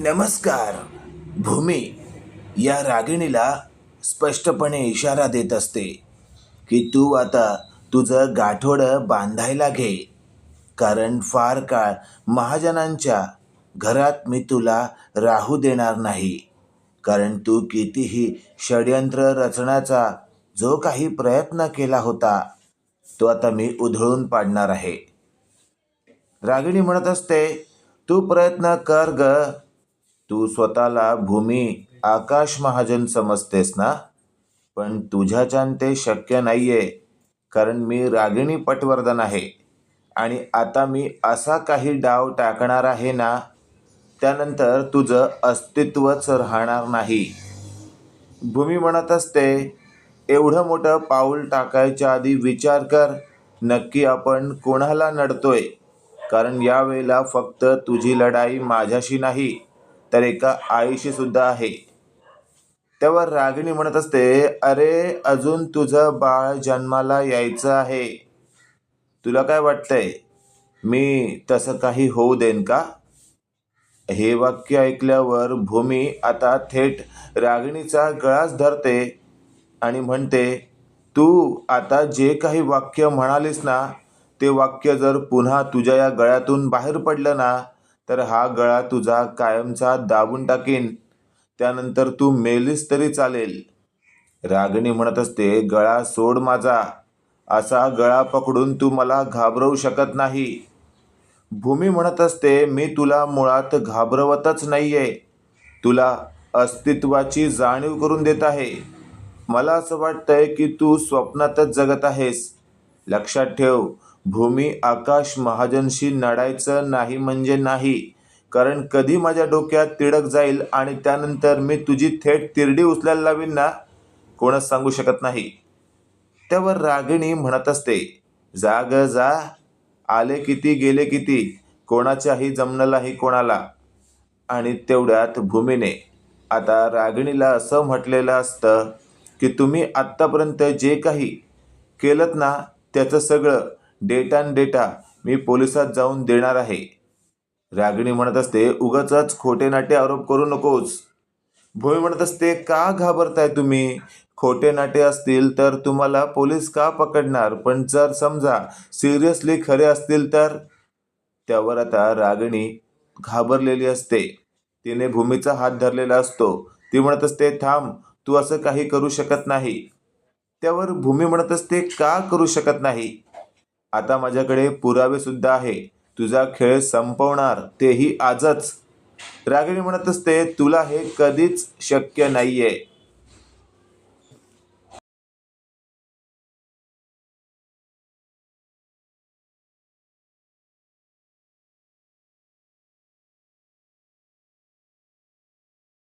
नमस्कार. भूमी या रागिणीला स्पष्टपणे इशारा देत असते की तू आता तुझं गाठोडं बांधायला घे. कारण फार काळ महाजनांच्या घरात मी तुला राहू देणार नाही. कारण तू कितीही षडयंत्र रचण्याचा जो काही प्रयत्न केला होता तो आता मी उधळून पाडणार आहे. रागिणी म्हणत असते तू प्रयत्न कर ग. तू स्वतःला भूमी आकाश महाजन समजतेस ना? पण तुझ्याच्यान ते शक्य नाहीये कारण मी रागिणी पटवर्धन आहे. आणि आता मी असा काही डाव टाकणार आहे ना त्यानंतर तुझं अस्तित्वच राहणार नाही. भूमी म्हणत असते एवढं मोठं पाऊल टाकायच्या आधी विचार कर नक्की आपण कोणाला नडतोय? कारण यावेळेला फक्त तुझी लढाई माझ्याशी नाही तर एका आईशी सुद्धा आहे. तेव्हा रागिणी म्हणत असते अरे अजून तुझं बाळ जन्माला यायचं आहे. तुला काय वाटतंय? मी तसं काही होऊ देईन का? हे वाक्य ऐकल्यावर भूमी आता थेट रागिणीचा गळाच धरते आणि म्हणते तू आता जे काही वाक्य म्हणालीस ना ते वाक्य जर पुन्हा तुझ्या या गळ्यातून बाहेर पडलं ना तर हा गळा तुझा कायमचा दाबून टाकीन. त्यानंतर तू मेलीस तरी चालेल. रागिणी म्हणत असते गळा सोड माझा. असा गळा पकडून तू मला घाबरवू शकत नाही. भूमी म्हणत असते मी तुला मुळात घाबरवतच नाहीये. तुला अस्तित्वाची जाणीव करून देत आहे. मला असं वाटतंय की तू स्वप्नातच जगत आहेस. लक्षात ठेव भूमी आकाश महाजनशी लढायचं नाही म्हणजे नाही. कारण कधी माझ्या डोक्यात तिडक जाईल आणि त्यानंतर मी तुझी थेट तिरडी उचलायला लावीन ना? कोणच सांगू शकत नाही. त्यावर रागिणी म्हणत असते जा ग जा. आले किती गेले किती? कोणाच्याही जमनलाही कोणाला. आणि तेवढ्यात भूमीने आता रागिणीला असं म्हटलेलं असतं की तुम्ही आत्तापर्यंत जे काही केलं ना त्याचं सगळं डेटा आणि डेटा मी पोलिसात जाऊन देणार आहे. रागिणी म्हणत असते उगाच खोटे नाटे आरोप करू नकोस. भूमी म्हणत असते का घाबरताय तुम्ही? खोटे नाटे असतील तर तुम्हाला पोलीस का पकडणार? पण जर समजा सिरियसली खरे असतील तर? त्यावर आता रागिणी घाबरलेली असते. तिने भूमीचा हात धरलेला असतो. ती म्हणत असते थांब तू असं काही करू शकत नाही. त्यावर भूमी म्हणत असते का करू शकत नाही? आता माझ्याकडे पुरावे सुद्धा आहे. तुझा खेळ संपवणार तेही आजच. रागिणी म्हणत असते तुला हे कधीच शक्य नाहीये.